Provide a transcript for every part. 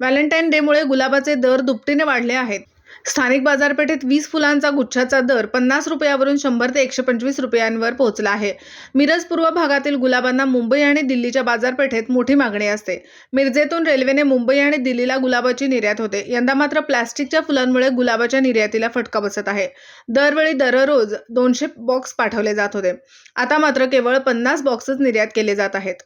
Valentine डेमुळे गुलाबाचे दर दुपटीने वाढले आहेत. स्थानिक बाजारपेठेत वीस फुलांचा गुच्छाचा दर पन्नास रुपयावरून शंभर ते एकशे पंचवीस रुपयांवर पोहोचला आहे. मिरज पूर्व भागातील गुलाबांना मुंबई आणि दिल्लीच्या बाजारपेठेत मोठी मागणी असते. मिरजेतून रेल्वेने मुंबई आणि दिल्लीला गुलाबाची निर्यात होते. यंदा मात्र प्लॅस्टिकच्या फुलांमुळे गुलाबाच्या निर्यातीला फटका बसत आहे. दरवेळी दररोज दोनशे बॉक्स पाठवले जात होते. आता मात्र केवळ पन्नास बॉक्सच निर्यात केले जात आहेत.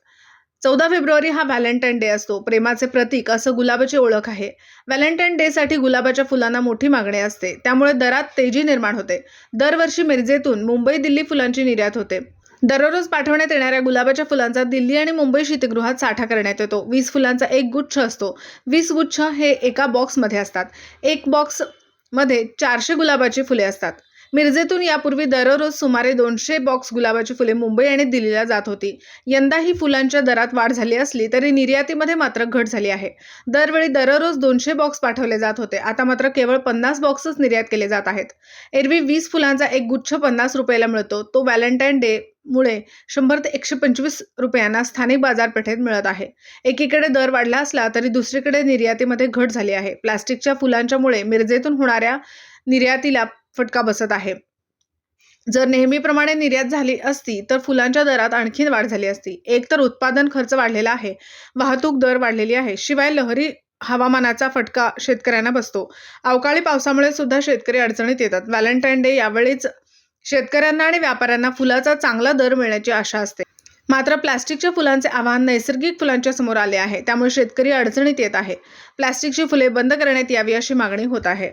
चौदा फेब्रुवारी हा व्हॅलेंटाईन डे असतो प्रेमाचे प्रतीक असं गुलाबाची ओळख आहे. व्हॅलेंटाईन डेसाठी गुलाबाच्या फुलांना मोठी मागणी असते त्यामुळे दरात तेजी निर्माण होते. दरवर्षी मिरजेतून मुंबई दिल्ली फुलांची निर्यात होते. दररोज पाठवण्यात येणाऱ्या गुलाबाच्या फुलांचा दिल्ली आणि मुंबई शीतगृहात साठा करण्यात येतो. वीस फुलांचा एक गुच्छ असतो. वीस गुच्छ हे एका बॉक्समध्ये असतात. एक बॉक्समध्ये चारशे गुलाबाची फुले असतात. मिरजेतून यापूर्वी दररोज सुमारे दोनशे बॉक्स गुलाबाची फुले मुंबई आणि दिल्लीला जात होती. यंदा ही फुलांच्या दरात वाढ झाली असली तरी निर्यातीमध्ये मात्र घट झाली आहे. दरवेळी दररोज दोनशे बॉक्स पाठवले जात होते. आता मात्र केवळ पन्नास बॉक्सच निर्यात केले जात आहेत. एरवी वीस फुलांचा एक गुच्छ पन्नास रुपयाला मिळतो. तो व्हॅलेंटाईन डे मुळे शंभर ते एकशे पंचवीस रुपयांना स्थानिक बाजारपेठेत मिळत आहे. एकीकडे दर वाढला असला तरी दुसरीकडे निर्यातीमध्ये घट झाली आहे. प्लास्टिकच्या फुलांच्यामुळे मिरजेतून होणाऱ्या निर्यातीला फटका बसत आहे. जर नेहमीप्रमाणे निर्यात झाली असती तर फुलांच्या दरात आणखीन वाढ झाली असती. एकतर उत्पादन खर्च वाढलेला आहे. वाहतूक दर वाढलेली आहे. शिवाय लहरी हवामानाचा फटका शेतकऱ्यांना बसतो. अवकाळी पावसामुळे सुद्धा शेतकरी अडचणीत येतात. व्हॅलेंटाईन डे यावेळीच शेतकऱ्यांना आणि व्यापाऱ्यांना फुलाचा चांगला दर मिळण्याची आशा असते. मात्र प्लास्टिकच्या फुलांचे आव्हान नैसर्गिक फुलांच्या समोर आले आहे. त्यामुळे शेतकरी अडचणीत येत आहे. प्लास्टिकची फुले बंद करण्यात यावी अशी मागणी होत आहे.